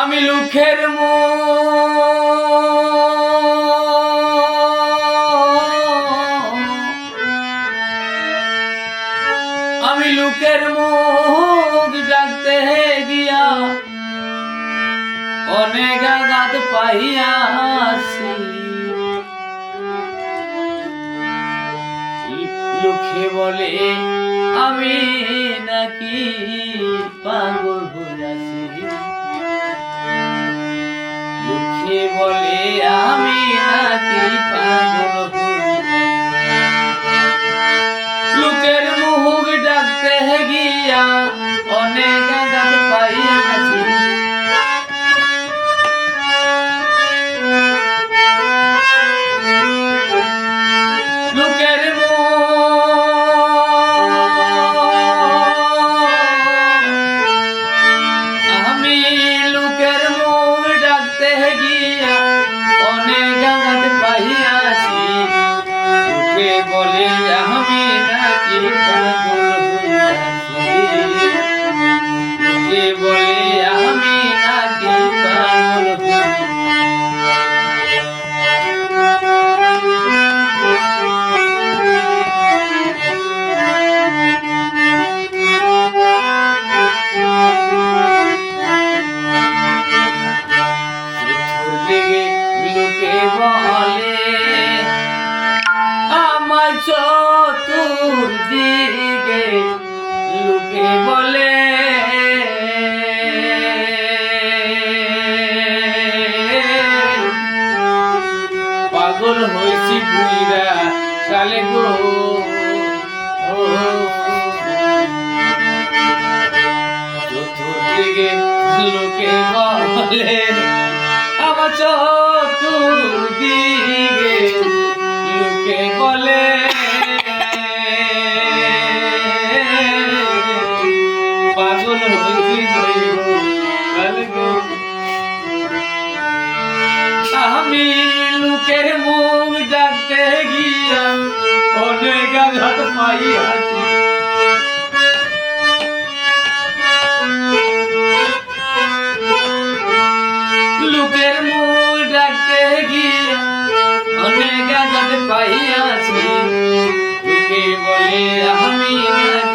আমি লুখের মো আমি লুকের মুখ ডাকতে গিয়া। অনেক আঘাত পাইয়াছি। লুকে বলে, আমি নাকি পাগল হইয়াছি বলে আমি নাকি পাগল। লোকে বলে আমি নাকি পাগল হয়েছি বুইরা কালে গো। চতুর্দিকে লোকে বলে আমার চতুর্দিকে লোকে বলে পাগল হয়েছি জৈব গো। আমি লোকের মুখ ডাকতে গিয়া অনেক আঘাত পাইয়াছি। লোকের মুখ ডাকতে গিয়া অনেক আঘাত পাইয়াছি। লোকে বলে আমি নাকি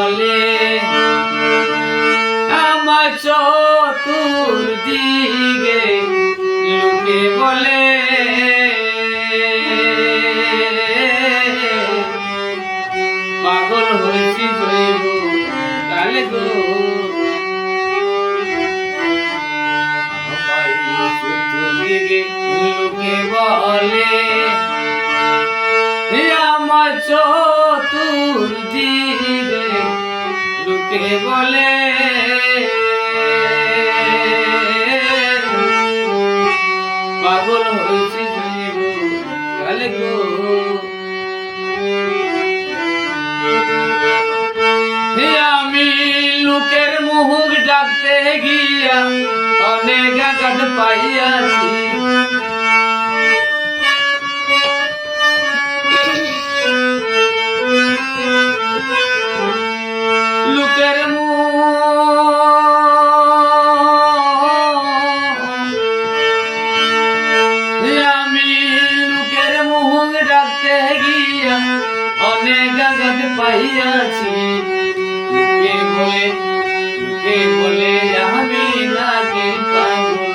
বলে আমার চতুর্দিকে লোকে বলে পাগল হয়েছি জৈব কালে গো। লোকে বলে চতুর্দিকে লোকে বলে। পাগল হয়েছে কালে গো। আমি লোকের মুখ ডাকতে গিয়া অনেক আঘাত পাইয়াছি। পাইয়াছি লোকে বলে লোকে বলে আমি লাগে পাগল?